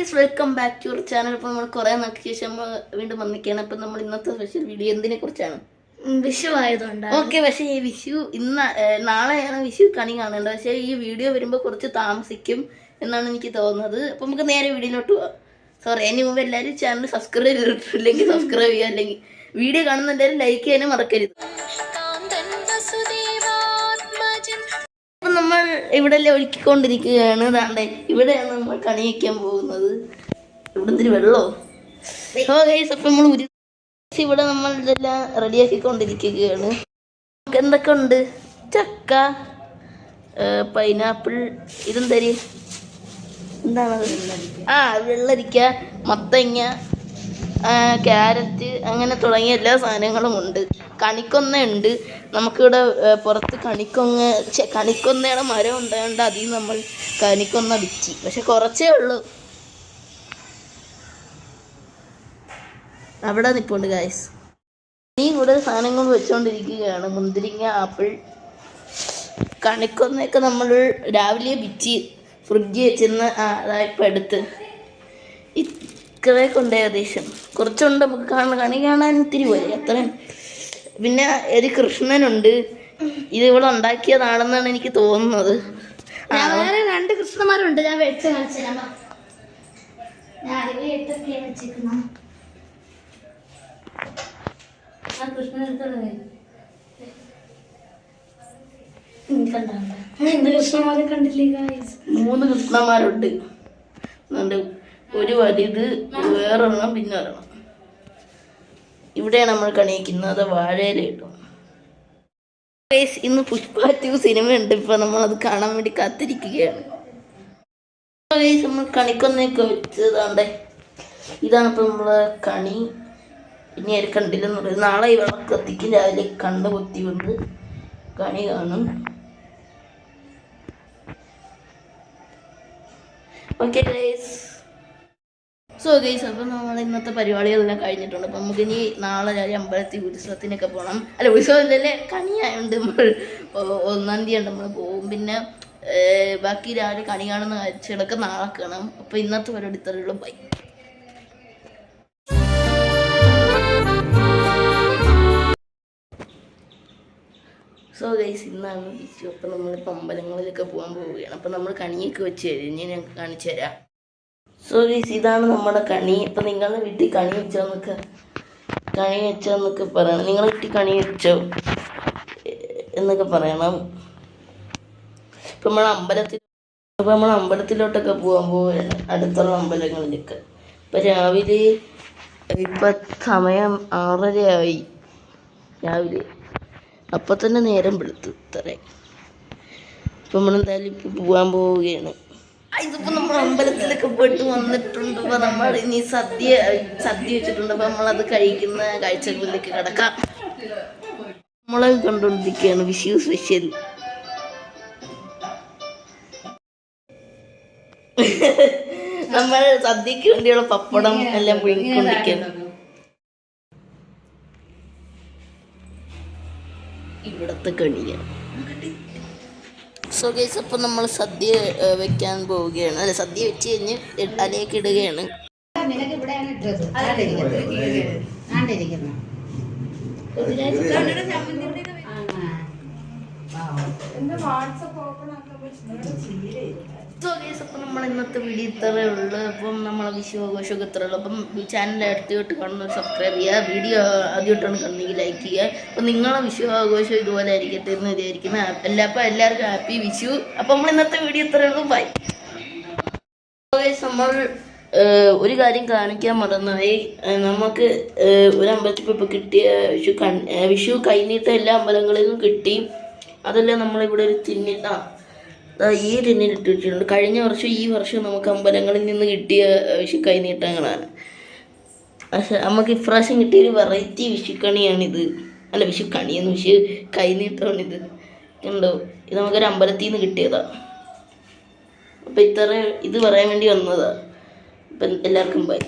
Guys welcome back to your channel ഇപ്പോൾ നമ്മൾ കുറേ നാൾക്ക് ശേഷം വീണ്ടും വന്നിരിക്കുകയാണ്. അപ്പം നമ്മൾ ഇന്നത്തെ സ്പെഷ്യൽ വീഡിയോ എന്തിനെ കുറിച്ചാണ്? വിഷു ആയതുകൊണ്ട് ഓക്കെ പക്ഷേ ഈ വിഷു ഇന്ന് നാളെയാണ് വിഷു കണി കാണേണ്ടത്. പക്ഷേ ഈ വീഡിയോ വരുമ്പോൾ കുറച്ച് താമസിക്കും എന്നാണ് എനിക്ക് തോന്നുന്നത്. അപ്പം നമുക്ക് നേരെ വീഡിയോയിലോട്ട് പോവാം. സോറി അതിന് മുമ്പ് എല്ലാവരും ചാനൽ സബ്സ്ക്രൈബ് ചെയ്തിട്ടില്ലെങ്കിൽ സബ്സ്ക്രൈബ് ചെയ്യുക. അല്ലെങ്കിൽ വീഡിയോ കാണുന്ന എല്ലാവരും ലൈക്ക് ചെയ്യാനും മറക്കരുത്. അപ്പം നമ്മൾ ഇവിടെ എല്ലാം ഒരുക്കിക്കൊണ്ടിരിക്കുകയാണ് ദാണ്ടെ ഇവിടെയാണ് നമ്മൾ കണി വയ്ക്കാൻ പോകുന്നത്. ഇവിടെ എന്തിരി വെള്ളമോ ഓ ഗൈസ് അപ്പം നമ്മൾ ഉരു ഇവിടെ നമ്മൾ ഇതെല്ലാം റെഡിയാക്കിക്കൊണ്ടിരിക്കുകയാണ്. നമുക്ക് എന്തൊക്കെ ഉണ്ട്? ചക്ക പൈനാപ്പിൾ ഇതെന്തരി? എന്താണത് ആ വെള്ളരിക്ക മത്തങ്ങ ക്യാരറ്റ് അങ്ങനെ തുടങ്ങിയ എല്ലാ സാധനങ്ങളും ഉണ്ട്. കണിക്കൊന്ന ഉണ്ട് നമുക്കിവിടെ പുറത്ത് കണിക്കൊന്ന ഛെ, കണിക്കൊന്നയുടെ മരം ഉണ്ടായതുകൊണ്ട് അതിൽ നമ്മൾ കണിക്കൊന്ന വിറ്റി. പക്ഷെ കുറച്ചേ ഉള്ളൂ. അവിടെ നിൽപ്പുണ്ട് ഗായ്സ് നീ കൂടുതൽ സാധനങ്ങൾ വെച്ചുകൊണ്ടിരിക്കുകയാണ് മുന്തിരിങ്ങ ആപ്പിൾ കണിക്കൊന്നയൊക്കെ നമ്മൾ രാവിലെ വിറ്റ് ഫ്രിഡ്ജ് വെച്ചിരുന്ന് അതായപ്പോൾ എടുത്ത്. ഇത്രയൊക്കെ ഉണ്ട് ഏകദേശം. കുറച്ചുണ്ട് നമുക്ക് കാണാൻ കണി കാണാൻ ഇത്തിരി പോലെ അത്രയും. പിന്നെ ഒരു കൃഷ്ണനുണ്ട്. ഇത് ഇവിടെ ഉണ്ടാക്കിയതാണെന്നാണ് എനിക്ക് തോന്നുന്നത്. വേറെ രണ്ട് കൃഷ്ണന്മാരുണ്ട്. ഞാൻ വെച്ച്. ഞാൻ ആ കൃഷ്ണൻ എടുത്തോളൂ. കണ്ടോ എന്ത് കൃഷ്ണന്മാരെ കണ്ടില്ലേ മൂന്ന് കൃഷ്ണന്മാരുണ്ട്. ഒരു വലുത് വേറെ പിന്നെ ഒരെണ്ണം. ഇവിടെയാണ് നമ്മൾ കണിയിക്കുന്നത് വാഴയില ഇട്ടു Guys, ഇന്ന് പുഷ്പ സിനിമ ഉണ്ട്. ഇപ്പൊ നമ്മൾ അത് കാണാൻ വേണ്ടി കാത്തിരിക്കുകയാണ്. നമ്മൾ കണിക്കൊന്നൊക്കെ വെച്ചതാണ്ടേ. ഇതാണ് ഇപ്പൊ നമ്മൾ കണി. ഇനി അവർ കണ്ടില്ലെന്ന് പറയുന്നത് നാളെ ഈ വിളക്ക് കത്തിക്കും. രാവിലെ കണ്ണ് കൊത്തി കൊണ്ട് കണി കാണും. ഓക്കെ സോ ഗൈസ് അപ്പം നമ്മൾ ഇന്നത്തെ പരിപാടികളെല്ലാം കഴിഞ്ഞിട്ടുണ്ട്. അപ്പം നമുക്കിനി നാളെ രാവിലെ അമ്പലത്തിൽ ഉത്സവത്തിനൊക്കെ പോകണം അല്ല ഉത്സവത്തിലല്ലേ കണിയായുണ്ട് നമ്മൾ. ഒന്നാം തീയതി നമ്മൾ പോകും. പിന്നെ ബാക്കി രാവിലെ കണി കാണുന്ന കാഴ്ചകളൊക്കെ നാളെ കാണാം. അപ്പോൾ ഇന്നത്തെ പരിപാടി ഇത്രയുള്ളൂ ബൈ സോ ഗൈസ് ഇന്നാണ് വിഷു അപ്പം നമ്മളിപ്പോൾ അമ്പലങ്ങളിലൊക്കെ പോകാൻ പോവുകയാണ്. അപ്പം നമ്മൾ കണിയൊക്കെ വെച്ച് കഴിഞ്ഞ് ഞാൻ കാണിച്ചു തരാം. സോ ഗൈസ് ഇതാണ് നമ്മുടെ കണി. അപ്പം നിങ്ങളുടെ വീട്ടിൽ കണി വെച്ചോ വെച്ചോന്നൊക്കെ കണി വെച്ചോ എന്നൊക്കെ പറയണം. നിങ്ങളുടെ വീട്ടിൽ കണി വെച്ചോ? എന്നൊക്കെ പറയണം. ഇപ്പം നമ്മൾ അമ്പലത്തിൽ അപ്പം നമ്മൾ അമ്പലത്തിലോട്ടൊക്കെ പോകാൻ പോവുകയാണ് അടുത്തുള്ള അമ്പലങ്ങളിലൊക്കെ. ഇപ്പം രാവിലെ ഇപ്പം സമയം ആറരയായി. രാവിലെ. അപ്പം തന്നെ നേരം വെളുത്തു ഇത്രയും. ഇപ്പം നമ്മളെന്തായാലും ഇപ്പം പോകാൻ പോവുകയാണ്. ഇതിപ്പോ നമ്മൾ അമ്പലത്തിലൊക്കെ പോയിട്ട് വന്നിട്ടുണ്ട്. അപ്പൊ നമ്മൾ ഇനി സദ്യ സദ്യ വെച്ചിട്ടുണ്ട്. അപ്പൊ നമ്മളത് കഴിക്കുന്ന കാഴ്ചകളിലേക്ക് കിടക്കാം. നമ്മളത് കണ്ടുകൊണ്ടിരിക്കുകയാണ് വിഷു സ്പെഷ്യൽ നമ്മൾ സദ്യക്ക് വേണ്ടിയുള്ള പപ്പടം എല്ലാം പുഴുങ്ങിക്കൊണ്ടിരിക്കുകയാണ്. ഇവിടത്തെ കണിയാണ്. സോ ഗൈസ് അപ്പം നമ്മൾ സദ്യ വെക്കാൻ പോവുകയാണ്. അല്ല സദ്യ വെച്ച് കഴിഞ്ഞ് അലയൊക്കെ ഇടുകയാണ്. വാട്സപ്പ് ഓപ്പൺ ആക്കുമ്പോൾ സോ ഗൈസ് അപ്പം നമ്മൾ ഇന്നത്തെ വീഡിയോ ഇത്രയേ ഉള്ളൂ. അപ്പം നമ്മളെ വിഷു ആഘോഷമൊക്കെ ഇത്രയേ ഉള്ളൂ. അപ്പം ചാനൽ അടുത്തോട്ട് കാണുന്നത് സബ്സ്ക്രൈബ് ചെയ്യുക. വീഡിയോ ആദ്യമായിട്ടാണ് കണ്ടെങ്കിൽ ലൈക്ക് ചെയ്യുക. അപ്പം നിങ്ങളെ വിഷു ഇതുപോലെ ആയിരിക്കട്ടെ എന്ന് വിചാരിക്കുന്ന. എല്ലാ അപ്പം എല്ലാവർക്കും ഹാപ്പി വിഷു. അപ്പം നമ്മൾ ഇന്നത്തെ വീഡിയോ ഇത്രയേ ഉള്ളൂ. ബൈ നമ്മൾ ഒരു കാര്യം കാണിക്കാൻ മറന്നുപോയി. ഏഹ്, നമുക്ക് ഒരു അമ്പലത്തിൽ ഇപ്പോൾ കിട്ടിയ വിഷു വിഷു കഴിഞ്ഞിട്ട് എല്ലാ അമ്പലങ്ങളിലും കിട്ടി. അതെല്ലാം നമ്മളിവിടെ ഒരു തിന്നിട്ട ഈ വെച്ചിട്ടുണ്ട് കഴിഞ്ഞ വർഷം ഈ വർഷം നമുക്ക് അമ്പലങ്ങളിൽ നിന്ന് കിട്ടിയ വിഷുക്കൈനീട്ടങ്ങളാണ് വിഷു കൈനീട്ടങ്ങളാണ് പക്ഷെ നമുക്ക് ഇപ്രാവശ്യം കിട്ടിയ ഒരു വെറൈറ്റി വിഷുക്കണിയാണിത് അല്ല വിഷുക്കണിയെന്ന് വിഷു കൈനീട്ടമാണിത് ഉണ്ടോ ഇത് നമുക്കൊരു അമ്പലത്തിൽ നിന്ന് കിട്ടിയതാ. അപ്പം ഇത്ര ഇത് പറയാൻ വേണ്ടി വന്നതാണ് അപ്പം എല്ലാവർക്കും ബൈ